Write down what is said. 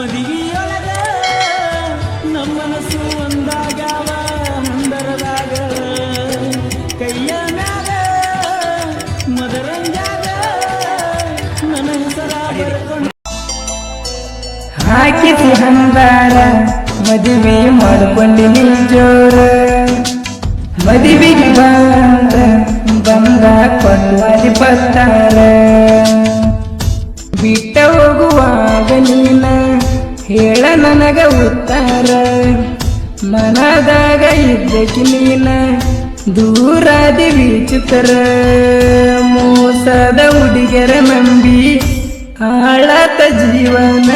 ಹಾಕಿತಿ ನಮ್ಮನಸು ಒಂದಾಗವ ಮಂದರದಾಗ ಕೈಯ ಮ್ಯಾಗ, ಮದರಂಜಾಗ, ನನ್ನ ಹೆಸರ ಹಾಕಿಸಿ ಹಂದಾರ ಮದುವೆ ಮಾಡಿಕೊಂಡಿ ನಿಂಜೋರ ಮದುವೆಗೆ ಬಂದ ಬಂದ ಕೊಲ್ವಾಲಿ ಬರ್ತಾರ ಬಿಟ್ಟ ಹೋಗುವಾಗ ನೀನ ಹೇಳ ನನಗ ಉತ್ತರ. ಮನದಾಗ ಇದ್ದಕ್ಕೆ ನೀನ ದೂರಾದಿ ವಿಚಿತ್ರ. ಮೋಸದ ಹುಡುಗರ ನಂಬಿ ಆಳತ ಜೀವನ.